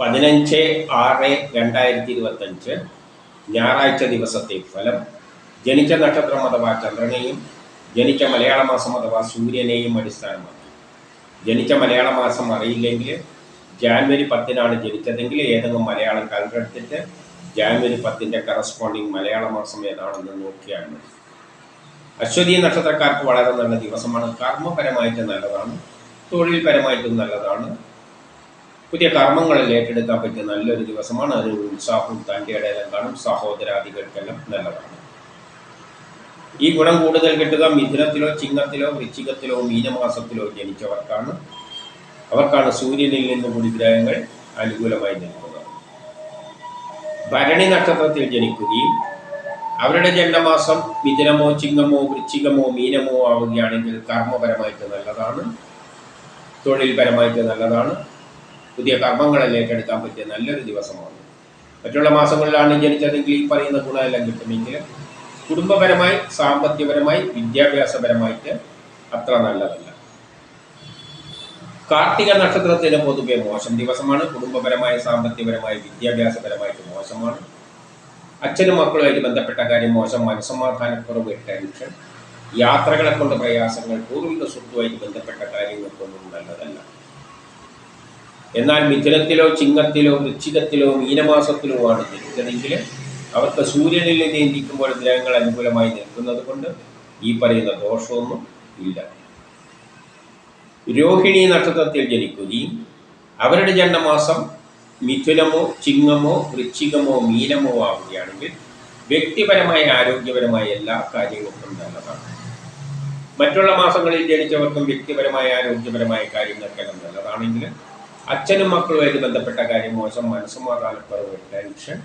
പതിനഞ്ച് ആറ് രണ്ടായിരത്തി ഇരുപത്തഞ്ച് ഞായറാഴ്ച ദിവസത്തെ ഫലം. ജനിച്ച നക്ഷത്രം അഥവാ ചന്ദ്രനെയും ജനിച്ച മലയാള മാസം അഥവാ സൂര്യനെയും അടിസ്ഥാനമാക്കി. ജനിച്ച മലയാള മാസം അറിയില്ലെങ്കിൽ ജാനുവരി പത്തിനാണ് ജനിച്ചതെങ്കിൽ ഏതെങ്കിലും മലയാളം കണ്ടെടുത്തിട്ട് ജാനുവരി പത്തിന്റെ കറസ്പോണ്ടിങ് മലയാള മാസം ഏതാണെന്ന് നോക്കിയാൽ മതി. അശ്വതി നക്ഷത്രക്കാർക്ക് വളരെ നല്ല ദിവസമാണ്. കർമ്മപരമായിട്ട് നല്ലതാണ്. തൊഴിൽപരമായിട്ടും നല്ലതാണ്. പുതിയ കർമ്മങ്ങളിൽ ഏറ്റെടുക്കാൻ പറ്റിയ നല്ലൊരു ദിവസമാണ്. അതിന് ഉത്സാഹവും തന്റെ ഇടയിലും കാണും സഹോദരാദികൾക്കെല്ലാം നല്ലതാണ്. ഈ ഗുണം കൂടുതൽ കിട്ടുക മിഥുനത്തിലോ ചിങ്ങത്തിലോ വൃശ്ചികത്തിലോ മീനമാസത്തിലോ ജനിച്ചവർക്കാണ്. അവർക്കാണ് സൂര്യനിൽ നിന്ന് കൂടി ഗ്രഹങ്ങൾ അനുകൂലമായി നിൽക്കുന്നത് ഭരണി നക്ഷത്രത്തിൽ ജനിക്കുകയും അവരുടെ ജന്മമാസം മിഥുനമോ ചിങ്ങമോ വൃശ്ചികമോ മീനമോ ആവുകയാണെങ്കിൽ കർമ്മപരമായിട്ട് നല്ലതാണ്. തൊഴിൽപരമായിട്ട് നല്ലതാണ്. പുതിയ കർമ്മങ്ങളിൽ ഏറ്റെടുക്കാൻ പറ്റിയ നല്ലൊരു ദിവസമാണ്. മറ്റുള്ള മാസങ്ങളിലാണ് ജനിച്ചതെങ്കിൽ ഈ പറയുന്ന ഗുണമെല്ലാം കിട്ടുമെങ്കിൽ കുടുംബപരമായി സാമ്പത്തികപരമായി വിദ്യാഭ്യാസപരമായിട്ട് അത്ര നല്ലതല്ല. കാർത്തിക നക്ഷത്രത്തിന് പൊതുവെ മോശം ദിവസമാണ്. കുടുംബപരമായ സാമ്പത്തികപരമായി വിദ്യാഭ്യാസപരമായിട്ട് മോശമാണ്. അച്ഛനും മക്കളുമായിട്ട് ബന്ധപ്പെട്ട കാര്യം മോശം. മനസ്സമാധാനക്കുറവ് ടെൻഷൻ യാത്രകളെ കൊണ്ട് പ്രയാസങ്ങൾ പൂർവിക സ്വത്തുമായിട്ട് ബന്ധപ്പെട്ട കാര്യങ്ങൾക്കൊന്നും നല്ലതല്ല. എന്നാൽ മിഥുനത്തിലോ ചിങ്ങത്തിലോ വൃശ്ചികത്തിലോ മീനമാസത്തിലോ ആണ് ജനിച്ചതെങ്കിൽ അവർക്ക് സൂര്യനിൽ നിയന്ത്രിക്കുമ്പോൾ ഗ്രഹങ്ങൾ അനുകൂലമായി നിൽക്കുന്നത് കൊണ്ട് ഈ പറയുന്ന ദോഷമൊന്നും ഇല്ല. രോഹിണി നക്ഷത്രത്തിൽ ജനിക്കുകയും അവരുടെ ജന്മമാസം മിഥുനമോ ചിങ്ങമോ വൃശ്ചികമോ മീനമോ ആവുകയാണെങ്കിൽ വ്യക്തിപരമായ ആരോഗ്യപരമായ എല്ലാ കാര്യങ്ങൾക്കും നല്ലതാണ്. മറ്റുള്ള മാസങ്ങളിൽ ജനിച്ചവർക്കും വ്യക്തിപരമായ ആരോഗ്യപരമായ കാര്യങ്ങൾക്കെല്ലാം നല്ലതാണെങ്കിൽ അച്ഛനും മക്കളുമായിട്ട് ബന്ധപ്പെട്ട കാര്യം മോശം മനസ്സമാധാനക്കുറവ് ടെൻഷൻ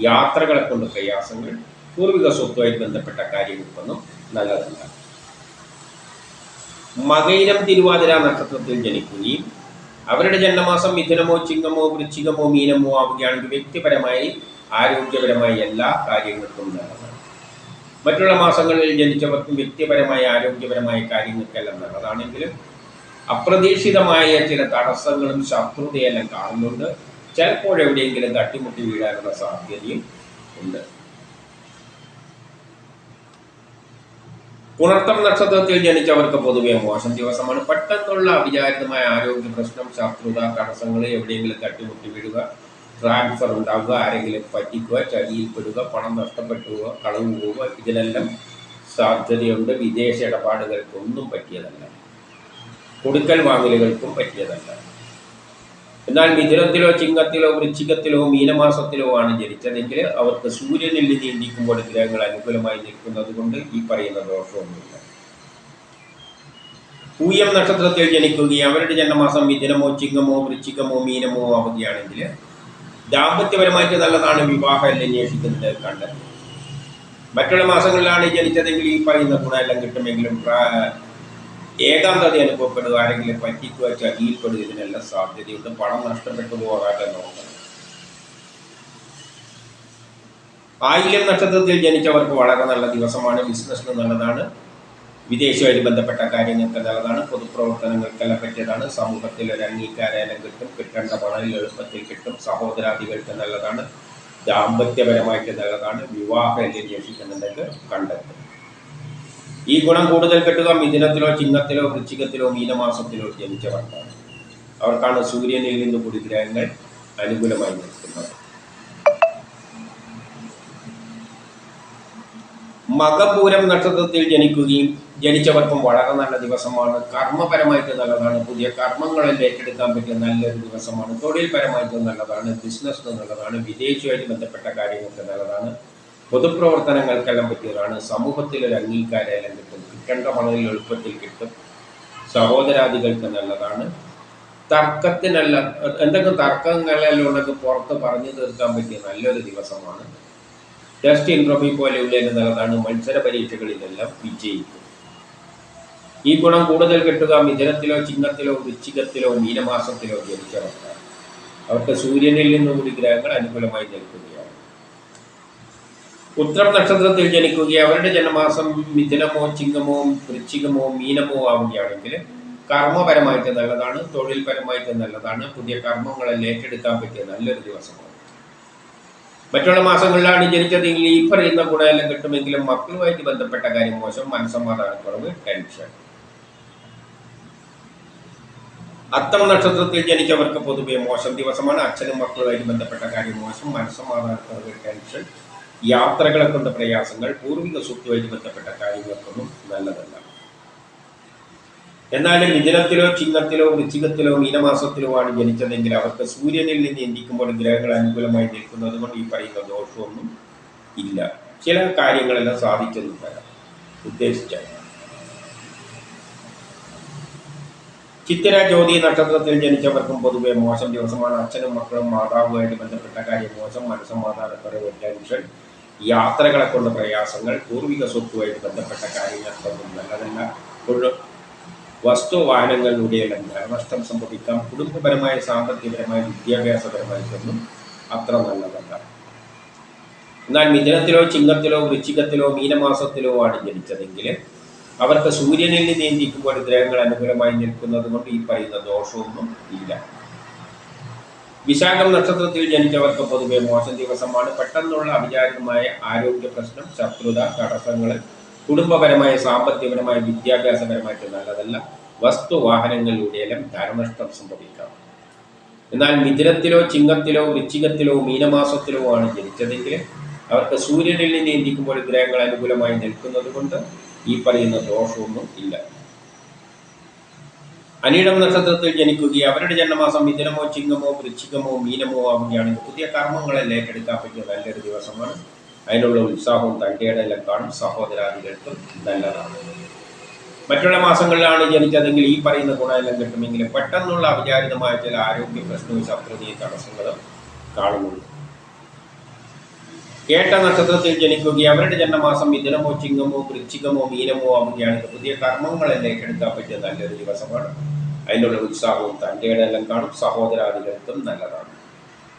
യാത്രകളെ കൊണ്ട് പ്രയാസങ്ങൾ പൂർവിക സ്വത്തുമായിട്ട് ബന്ധപ്പെട്ട കാര്യങ്ങൾക്കൊന്നും നല്ലതല്ല. മകയിരം തിരുവാതിര നക്ഷത്രത്തിൽ ജനിക്കുകയും അവരുടെ ജന്മമാസം മിഥുനമോ ചിങ്ങമോ വൃശ്ചികമോ മീനമോ ആവുകയാണെങ്കിൽ വ്യക്തിപരമായി ആരോഗ്യപരമായി എല്ലാ കാര്യങ്ങൾക്കും നല്ലതാണ്. മറ്റുള്ള മാസങ്ങളിൽ ജനിച്ചവർക്കും വ്യക്തിപരമായ ആരോഗ്യപരമായ കാര്യങ്ങൾക്കെല്ലാം നല്ലതാണെങ്കിലും അപ്രതീക്ഷിതമായ ചില തടസ്സങ്ങളും ശത്രുതയെല്ലാം കാണുന്നുണ്ട്. ചിലപ്പോൾ എവിടെയെങ്കിലും തട്ടിമുട്ടി വീഴാനുള്ള സാധ്യതയും ഉണ്ട്. പുണർത്തം നക്ഷത്രത്തിൽ ജനിച്ചവർക്ക് പൊതുവെ മോശം ദിവസമാണ്. പെട്ടെന്നുള്ള അവിചാരിതമായ ആരോഗ്യ പ്രശ്നം ശത്രുത തടസ്സങ്ങൾ എവിടെയെങ്കിലും തട്ടിമുട്ടി വീഴുക ട്രാൻസ്ഫർ ഉണ്ടാവുക ആരെങ്കിലും പറ്റിക്കുക ചതിയിൽപ്പെടുക പണം നഷ്ടപ്പെട്ടുക കളവ് പോവുക ഇതിനെല്ലാം സാധ്യതയുണ്ട്. വിദേശ ഇടപാടുകൾക്കൊന്നും പറ്റിയതല്ല. കൊടുക്കൽ വാങ്ങലുകൾക്കും പറ്റിയതല്ല. എന്നാൽ മിഥുനത്തിലോ ചിങ്ങത്തിലോ വൃശ്ചികത്തിലോ മീനമാസത്തിലോ ആണ് ജനിച്ചതെങ്കിൽ അവർക്ക് സൂര്യനിൽ നീന്തിക്കുമ്പോൾ ഗ്രഹങ്ങൾ അനുകൂലമായി നിൽക്കുന്നത് കൊണ്ട് ഈ പറയുന്ന ദോഷമൊന്നുമില്ല. പൂയം നക്ഷത്രത്തിൽ ജനിക്കുകയും അവരുടെ ജന്മമാസം മിഥുനമോ ചിങ്ങമോ വൃശ്ചികമോ മീനമോ ആവുകയാണെങ്കിൽ ദാമ്പത്യപരമായിട്ട് നല്ലതാണ് വിവാഹം അന്വേഷിക്കുന്നത് കണ്ടത് മറ്റുള്ള മാസങ്ങളിലാണ് ജനിച്ചതെങ്കിൽ ഈ പറയുന്ന ഗുണമെല്ലാം കിട്ടുമെങ്കിലും ഏകാന്തത അനുഭവപ്പെടുക ആരെങ്കിലും പറ്റിക്കുക ചകിയിൽപ്പെടുക ഇതിനെല്ലാം സാധ്യതയുണ്ട്. പണം നഷ്ടപ്പെട്ടു പോകാതെ നോക്കണം. ആയില്യം നക്ഷത്രത്തിൽ ജനിച്ചവർക്ക് വളരെ നല്ല ദിവസമാണ്. ബിസിനസ്സിന് നല്ലതാണ്. വിദേശവുമായി ബന്ധപ്പെട്ട കാര്യങ്ങൾക്ക് നല്ലതാണ്. പൊതുപ്രവർത്തനങ്ങൾക്കെല്ലാം പറ്റിയതാണ്. സമൂഹത്തിൽ ഒരു അംഗീകാരം കിട്ടും. കിട്ടേണ്ട പണം എളുപ്പത്തിൽ കിട്ടും. സഹോദരാദികൾക്ക് നല്ലതാണ്. ദാമ്പത്യപരമായിട്ട് നല്ലതാണ്. വിവാഹം അന്വേഷിക്കുന്നുണ്ടെങ്കിൽ കണ്ടെത്തും. ഈ ഗുണം കൂടുതൽ കിട്ടുക മിഥുനത്തിലോ ചിങ്ങത്തിലോ വൃശ്ചികത്തിലോ മീനമാസത്തിലോ ജനിച്ചവർക്കാണ് അവർക്കാണ് സൂര്യനിൽ നിന്ന് കൂടി ഗ്രഹങ്ങൾ അനുകൂലമായി നിൽക്കുന്നത്. മകപൂരം നക്ഷത്രത്തിൽ ജനിക്കുകയും ജനിച്ചവർക്കും വളരെ നല്ല ദിവസമാണ്. കർമ്മപരമായിട്ട് നല്ലതാണ്. പുതിയ കർമ്മങ്ങളിൽ ഏറ്റെടുക്കാൻ പറ്റിയ നല്ലൊരു ദിവസമാണ്. തൊഴിൽപരമായിട്ട് നല്ലതാണ്. ബിസിനസ്സിന് നല്ലതാണ്. വിദേശവുമായിട്ട് ബന്ധപ്പെട്ട കാര്യങ്ങൾക്ക് നല്ലതാണ്. പൊതുപ്രവർത്തനങ്ങൾക്കെല്ലാം പറ്റിയതാണ്. സമൂഹത്തിൽ ഒരു അംഗീകാരം എല്ലാം കിട്ടും. കിട്ടേണ്ട പണം എളുപ്പത്തിൽ കിട്ടും. സഹോദരാദികൾക്ക് നല്ലതാണ് തർക്കത്തിനല്ല എന്തെങ്കിലും തർക്കങ്ങളെല്ലാം ഉണ്ടെങ്കിൽ പുറത്ത് പറഞ്ഞു തീർക്കാൻ പറ്റിയ നല്ലൊരു ദിവസമാണ്. ടെസ്റ്റ് ഇൻട്രോഫി പോലെയുള്ള നല്ലതാണ് മത്സര പരീക്ഷകളിലെല്ലാം വിജയിക്കും. ഈ ഗുണം കൂടുതൽ കിട്ടുക മിഥുനത്തിലോ ചിഹ്നത്തിലോ വൃശ്ചികത്തിലോ മീനമാസത്തിലോ ജനിച്ചവർക്കാണ് അവർക്ക് സൂര്യനിൽ നിന്നും കൂടി ഗ്രഹങ്ങൾ അനുകൂലമായി നിൽക്കുകയാണ് ഉത്രം നക്ഷത്രത്തിൽ ജനിക്കുകയും അവരുടെ ജന്മമാസം മിഥുനമോ ചിങ്ങമോ വൃശ്ചികമോ മീനമോ ആവുകയാണെങ്കിൽ കർമ്മപരമായിട്ട് നല്ലതാണ് തൊഴിൽപരമായിട്ട് നല്ലതാണ് പുതിയ കർമ്മങ്ങളെ ഏറ്റെടുക്കാൻ പറ്റിയ നല്ലൊരു ദിവസമാണ്. മറ്റുള്ള മാസങ്ങളിലാണ് ജനിച്ചതെങ്കിൽ ഈ പറയുന്ന ഗുണമെല്ലാം കിട്ടുമെങ്കിലും മക്കളുമായിട്ട് ബന്ധപ്പെട്ട കാര്യം മോശം മനസ്സമാധാനക്കുറവ് ടെൻഷൻ. അത്തം നക്ഷത്രത്തിൽ ജനിച്ചവർക്ക് പൊതുവെ മോശം ദിവസമാണ്. അച്ഛനും മക്കളുമായിട്ട് ബന്ധപ്പെട്ട കാര്യം മോശം മനസ്സമാധാനക്കുറവ് ടെൻഷൻ. യാത്രകളെ കൊണ്ട് പ്രയാസങ്ങൾ പൂർവിക സ്വത്തുമായി ബന്ധപ്പെട്ട കാര്യങ്ങൾക്കൊന്നും നല്ലതല്ല. എന്നാൽ മിഥുനത്തിലോ ചിങ്ങത്തിലോ വൃശ്ചികത്തിലോ മീനമാസത്തിലോ ആണ് ജനിച്ചതെങ്കിൽ അവർക്ക് സൂര്യനിൽ നിന്ന് എന്തിക്കുമ്പോൾ ഗ്രഹങ്ങൾ അനുകൂലമായി നിൽക്കുന്നത് കൊണ്ട് ഈ പറയുന്ന ദോഷമൊന്നും ഇല്ല. ചില കാര്യങ്ങളെല്ലാം സാധിക്കുന്നു വരാം ഉദ്ദേശിച്ച. ചിത്തിര ജ്യോതി നക്ഷത്രത്തിൽ ജനിച്ചവർക്കും പൊതുവെ മോശം ദിവസമാണ്. അച്ഛനും മക്കളും മാതാവുമായിട്ട് ബന്ധപ്പെട്ട കാര്യം മോശം. മനസ്സമാധാനക്കുറവ് ടെൻഷൻ യാത്രകളെ കൊണ്ട് പ്രയാസങ്ങൾ പൂർവിക സ്വത്തുമായിട്ട് ബന്ധപ്പെട്ട കാര്യങ്ങൾക്കൊന്നും നല്ലതല്ല. വസ്തു വാഹനങ്ങളിലൂടെയെല്ലാം ധനനഷ്ടം സംഭവിക്കാം. കുടുംബപരമായ സാമ്പത്തികപരമായ വിദ്യാഭ്യാസപരമായിട്ടൊന്നും അത്ര നല്ലതല്ല. എന്നാൽ മിഥുനത്തിലോ ചിങ്ങത്തിലോ വൃശ്ചികത്തിലോ മീനമാസത്തിലോ ആണ് ജനിച്ചതെങ്കിൽ അവർക്ക് സൂര്യനിൽ നിന്ന് ചിന്തിക്കുമ്പോൾ ഗ്രഹങ്ങൾ അനുകൂലമായി നിൽക്കുന്നത് കൊണ്ട് ഈ പറയുന്ന ദോഷമൊന്നും ഇല്ല. വിശാഖം നക്ഷത്രത്തിൽ ജനിച്ചവർക്ക് പൊതുവെ മോശം ദിവസമാണ്. പെട്ടെന്നുള്ള അവിചാരിതമായ ആരോഗ്യ പ്രശ്നം ശത്രുത തടസ്സങ്ങൾ കുടുംബപരമായ സാമ്പത്തികപരമായ വിദ്യാഭ്യാസപരമായിട്ട് നല്ലതല്ല. വസ്തു വാഹനങ്ങളിലൂടെയെല്ലാം ധനനഷ്ടം സംഭവിക്കാം. എന്നാൽ മിഥുനത്തിലോ ചിങ്ങത്തിലോ വൃശ്ചികത്തിലോ മീനമാസത്തിലോ ആണ് ജനിച്ചതെങ്കിൽ അവർക്ക് സൂര്യനിൽ നിന്ന് ഇന്ത്യക്കുമ്പോൾ ഗ്രഹങ്ങൾ അനുകൂലമായി നിൽക്കുന്നത് കൊണ്ട് ഈ പറയുന്ന ദോഷമൊന്നും ഇല്ല. അനിടം നക്ഷത്രത്തിൽ ജനിക്കുകയും അവരുടെ ജന്മമാസം മിഥുനമോ ചിങ്ങമോ വൃശ്ചികമോ മീനമോ ആവുകയാണെങ്കിൽ പുതിയ കർമ്മങ്ങളെ ഏറ്റെടുക്കാൻ പറ്റിയ നല്ലൊരു ദിവസമാണ്. അതിനുള്ള ഉത്സാഹവും തന്റെയിടെല്ലാം കാണും. സഹോദരാദികൾക്കും നല്ലതാണ്. മറ്റുള്ള മാസങ്ങളിലാണ് ജനിച്ചതെങ്കിൽ ഈ പറയുന്ന ഗുണമെല്ലാം കിട്ടുമെങ്കിലും പെട്ടെന്നുള്ള അവിചാരിതമായ ചില ആരോഗ്യ പ്രശ്നവും ശത്രുതയും തടസ്സങ്ങളും കാണുന്നുണ്ട്. കേട്ട നക്ഷത്രത്തിൽ ജനിക്കുകയും അവരുടെ ജന്മമാസം മിഥുനമോ ചിങ്ങമോ വൃശ്ചികമോ മീനമോ ആവുകയാണെങ്കിൽ പുതിയ കർമ്മങ്ങളെ ഏറ്റെടുക്കാൻ പറ്റിയ നല്ലൊരു ദിവസമാണ്. അതിനുള്ള ഉത്സാഹവും തന്റെയിടെല്ലാം കാണും. സഹോദരാദികൾക്കും നല്ലതാണ്.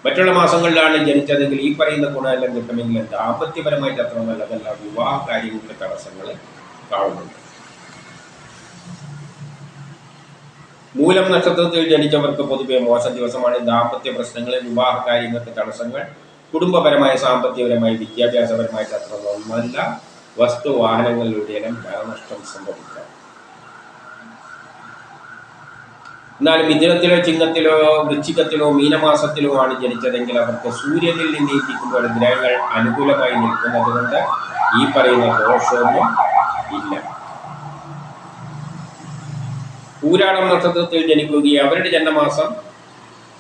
മറ്റുള്ള മാസങ്ങളിലാണ് ജനിച്ചതെങ്കിൽ ഈ പറയുന്ന ഗുണമെല്ലാം കിട്ടുമെങ്കിലും ദാമ്പത്യപരമായിട്ട് അത്ര നല്ലതല്ല. വിവാഹ കാര്യങ്ങൾക്ക് തടസ്സങ്ങൾ കാണുന്നുണ്ട് മൂലം നക്ഷത്രത്തിൽ ജനിച്ചവർക്ക് പൊതുവെ മോശം ദിവസമാണ്. ദാമ്പത്യ പ്രശ്നങ്ങൾ വിവാഹ കാര്യങ്ങൾക്ക് തടസ്സങ്ങൾ കുടുംബപരമായ സാമ്പത്തികപരമായി വിദ്യാഭ്യാസപരമായ അത്ര ഒന്നല്ല വസ്തു വാഹനങ്ങളിലൂടെയും ധനനഷ്ടം സംഭവിക്കാം എന്നാലും മിഥുനത്തിലോ ചിങ്ങത്തിലോ വൃശ്ചികത്തിലോ മീനമാസത്തിലോ ആണ് ജനിച്ചതെങ്കിൽ അവർക്ക് സൂര്യനിൽ നിന്ന് ഇരിക്കുമ്പോൾ ഗ്രഹങ്ങൾ അനുകൂലമായി നിൽക്കുന്നത് കൊണ്ട് ഈ പറയുന്ന ദോഷമൊന്നും ഇല്ല. പൂരാടം നക്ഷത്രത്തിൽ ജനിക്കുകയും അവരുടെ ജന്മമാസം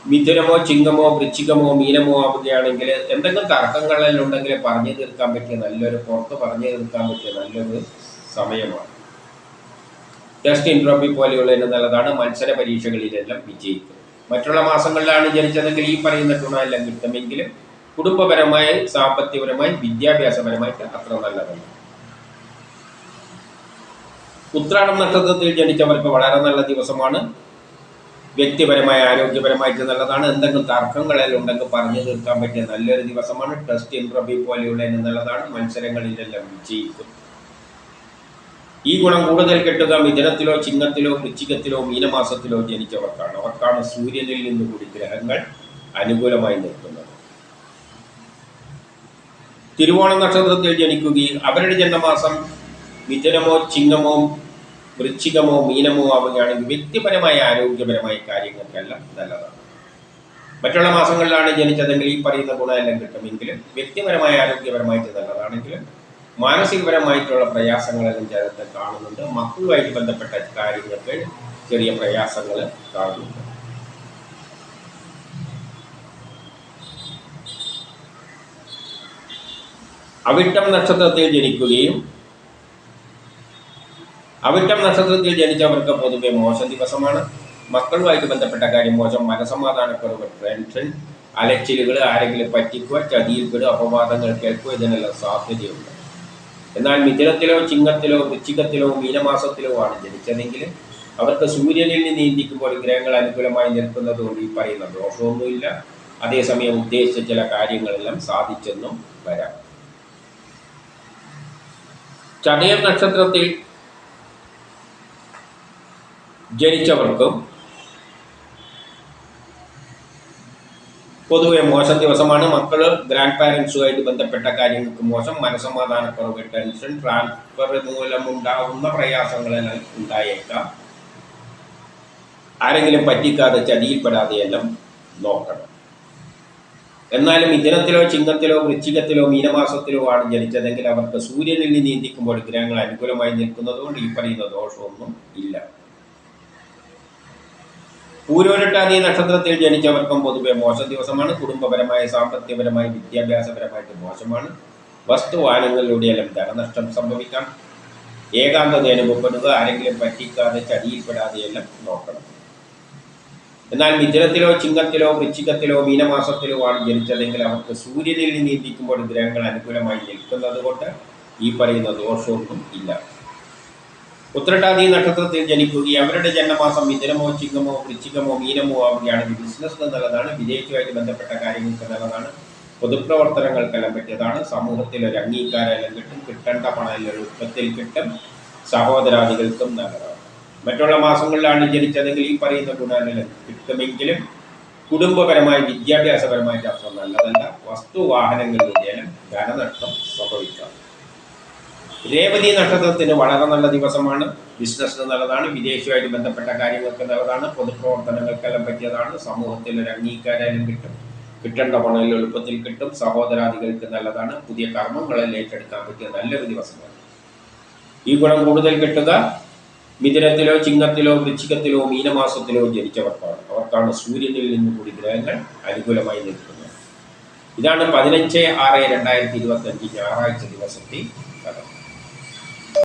മിഥുനമോ ചിങ്ങമോ വൃശ്ചികമോ മീനമോ ആവുകയാണെങ്കിൽ എന്തെങ്കിലും തർക്കങ്ങളെല്ലാം ഉണ്ടെങ്കിൽ പറഞ്ഞു തീർക്കാൻ പറ്റിയ നല്ലൊരു പുറത്ത് പറഞ്ഞു തീർക്കാൻ പറ്റിയ നല്ലൊരു സമയമാണ്. ടെസ്റ്റ് ഇൻട്രോപ്പി പോലെയുള്ള നല്ലതാണ്. മത്സര പരീക്ഷകളിലെല്ലാം വിജയിക്കും. മറ്റുള്ള മാസങ്ങളിലാണ് ജനിച്ചതെങ്കിൽ ഈ പറയുന്ന ഗുണമെല്ലാം കിട്ടുമെങ്കിലും കുടുംബപരമായി സാമ്പത്തികപരമായി വിദ്യാഭ്യാസപരമായിട്ട് അത്ര നല്ലതല്ല. ഉത്രാടം നക്ഷത്രത്തിൽ ജനിച്ചവർക്ക് വളരെ നല്ല ദിവസമാണ്. വ്യക്തിപരമായ ആരോഗ്യപരമായിട്ട് നല്ലതാണ് എന്തെങ്കിലും തർക്കങ്ങളെല്ലാം ഉണ്ടെങ്കിൽ പറഞ്ഞു തീർക്കാൻ പറ്റിയ നല്ലൊരു ദിവസമാണ്. ടെസ്റ്റ് ഇൻട്രവ്യൂ പോലെയുള്ള നല്ലതാണ് മത്സരങ്ങളിലെല്ലാം വിജയിക്കും. ഈ ഗുണം കൂടുതൽ കിട്ടുക മിഥുനത്തിലോ ചിങ്ങത്തിലോ വൃശ്ചികത്തിലോ മീനമാസത്തിലോ ജനിച്ചവർക്കാണ്. അവർക്കാണ് സൂര്യനിൽ നിന്ന് കൂടി ഗ്രഹങ്ങൾ അനുകൂലമായി നിൽക്കുന്നത്. തിരുവോണ നക്ഷത്രത്തിൽ ജനിക്കുകയും അവരുടെ ജന്മമാസം മിഥുനമോ ചിങ്ങമോ വൃശ്ചികമോ മീനമോ ആവുകയാണെങ്കിൽ വ്യക്തിപരമായ ആരോഗ്യപരമായ കാര്യങ്ങൾക്കെല്ലാം നല്ലതാണ് മറ്റുള്ള മാസങ്ങളിലാണ് ജനിച്ചതെങ്കിൽ ഈ പറയുന്ന ഗുണമെല്ലാം കിട്ടുമെങ്കിൽ വ്യക്തിപരമായ ആരോഗ്യപരമായിട്ട് നല്ലതാണെങ്കിലും മാനസികപരമായിട്ടുള്ള പ്രയാസങ്ങളെല്ലാം ചേർത്ത് കാണുന്നുണ്ട്. മക്കളുമായിട്ട് ബന്ധപ്പെട്ട കാര്യങ്ങൾക്ക് ചെറിയ പ്രയാസങ്ങൾ കാണുന്നുണ്ട്. അവിട്ടം നക്ഷത്രത്തിൽ ജനിക്കുകയും അവിട്ടം നക്ഷത്രത്തിൽ ജനിച്ചവർക്ക് പൊതുവെ മോശം ദിവസമാണ്. മക്കളുമായിട്ട് ബന്ധപ്പെട്ട കാര്യം മോശം. മനസമാധാനക്കുറവ് ടെൻഷൻ അലച്ചിലുകൾ ആരെങ്കിലും പറ്റിക്കുക ചതിയിൽപ്പെടുക അപവാദങ്ങൾ കേൾക്കുക ഇതിനെല്ലാം സാധ്യതയുണ്ട്. എന്നാൽ മിഥുനത്തിലോ ചിങ്ങത്തിലോ വൃശ്ചികത്തിലോ മീനമാസത്തിലോ ആണ് ജനിച്ചതെങ്കിൽ അവർക്ക് സൂര്യനിൽ നിന്ന് നീന്തിക്കുമ്പോൾ ഗ്രഹങ്ങൾ അനുകൂലമായി നിൽക്കുന്നത് കൊണ്ട് ഈ പറയുന്ന ദോഷമൊന്നുമില്ല. അതേസമയം ഉദ്ദേശിച്ച ചില കാര്യങ്ങളെല്ലാം സാധിച്ചെന്നും വരാം. ചതയം നക്ഷത്രത്തിൽ ജനിച്ചവർക്കും പൊതുവെ മോശം ദിവസമാണ്. മക്കൾ ഗ്രാൻഡ് പാരൻസുമായിട്ട് ബന്ധപ്പെട്ട കാര്യങ്ങൾക്ക് മോശം മനസമാധാനക്കുറവ് ടെൻഷൻ ട്രാൻസ്ഫർ മൂലമുണ്ടാകുന്ന പ്രയാസങ്ങളെല്ലാം ഉണ്ടായേക്കാം. ആരെങ്കിലും പറ്റിക്കാതെ ചതിയിൽപ്പെടാതെയെല്ലാം നോക്കണം. എന്നാലും മിഥുനത്തിലോ ചിങ്ങത്തിലോ വൃശ്ചികത്തിലോ മീനമാസത്തിലോ ആണ് ജനിച്ചതെങ്കിൽ അവർക്ക് സൂര്യനിൽ നീന്തിക്കുമ്പോൾ ഗ്രഹങ്ങൾ അനുകൂലമായി നിൽക്കുന്നതുകൊണ്ട് ഈ പറയുന്ന ദോഷമൊന്നും ഇല്ല. പൂരോരട്ടാതി നക്ഷത്രത്തിൽ ജനിച്ചവർക്കും പൊതുവെ മോശം ദിവസമാണ്. കുടുംബപരമായ സാമ്പത്തികപരമായി വിദ്യാഭ്യാസപരമായിട്ട് മോശമാണ്. വസ്തുവാഹനങ്ങളിലൂടെയെല്ലാം ധനനഷ്ടം സംഭവിക്കാം. ഏകാന്തത അനുഭവപ്പെടുക ആരെങ്കിലും പറ്റിക്കാതെ ചതിയിൽപ്പെടാതെയെല്ലാം നോക്കണം. എന്നാൽ മിഥുനത്തിലോ ചിങ്ങത്തിലോ വൃശ്ചികത്തിലോ മീനമാസത്തിലോ ആണ് ജനിച്ചതെങ്കിൽ അവർക്ക് സൂര്യനിൽ നീന്തിക്കുമ്പോൾ ഗ്രഹങ്ങൾ അനുകൂലമായി നിൽക്കുന്നത് കൊണ്ട് ഈ പറയുന്ന ദോഷമൊന്നും ഇല്ല. ഉത്രട്ടാതി നക്ഷത്രത്തിൽ ജനിക്കുകയും അവരുടെ ജന്മമാസം മിഥുനമോ ചിങ്ങമോ വൃശ്ചികമോ മീനമോ ആവുകയാണെങ്കിൽ ബിസിനസ് നല്ലതാണ്. വിജയിച്ചുമായിട്ട് ബന്ധപ്പെട്ട കാര്യങ്ങൾക്ക് നല്ലതാണ്. പൊതുപ്രവർത്തനങ്ങൾക്കെല്ലാം പറ്റിയതാണ് സമൂഹത്തിൽ ഒരു അംഗീകാരം കിട്ടും. കിട്ടേണ്ട പണം എളുപ്പത്തിൽ കിട്ടും. സഹോദരാദികൾക്കും നല്ലതാണ്. മറ്റുള്ള മാസങ്ങളിലാണ് ജനിച്ചതെങ്കിൽ ഈ പറയുന്ന ഗുണങ്ങൾ കിട്ടുമെങ്കിലും കുടുംബപരമായി വിദ്യാഭ്യാസപരമായിട്ട് അത്ര നല്ലതല്ല. വസ്തുവാഹനങ്ങളിലൂടെയും ധനനഷ്ടം സംഭവിക്കാം. രേവതി നക്ഷത്രത്തിന് വളരെ നല്ല ദിവസമാണ്. ബിസിനസ്സിന് നല്ലതാണ്. വിദേശവുമായിട്ട് ബന്ധപ്പെട്ട കാര്യങ്ങൾക്ക് നല്ലതാണ്. പൊതുപ്രവർത്തനങ്ങൾക്കെല്ലാം പറ്റിയതാണ്. സമൂഹത്തിൽ ഒരു അംഗീകാരം കിട്ടും. കിട്ടേണ്ട പണം എളുപ്പത്തിൽ കിട്ടും. സഹോദരാദികൾക്ക് നല്ലതാണ്. പുതിയ കർമ്മങ്ങളെ ഏറ്റെടുക്കാൻ പറ്റിയ നല്ലൊരു ദിവസമാണ്. ഈ ഗുണം കൂടുതൽ കിട്ടുക മിഥുനത്തിലോ ചിങ്ങത്തിലോ വൃശ്ചികത്തിലോ മീനമാസത്തിലോ ജനിച്ചവർക്കാണ്. അവർക്കാണ് സൂര്യനിൽ നിന്ന് കൂടി ഗ്രഹങ്ങൾ അനുകൂലമായി നിൽക്കുന്നത്. ഇതാണ് പതിനഞ്ച് ആറ് രണ്ടായിരത്തി ഇരുപത്തി അഞ്ച് ഞായറാഴ്ച ദിവസത്തെ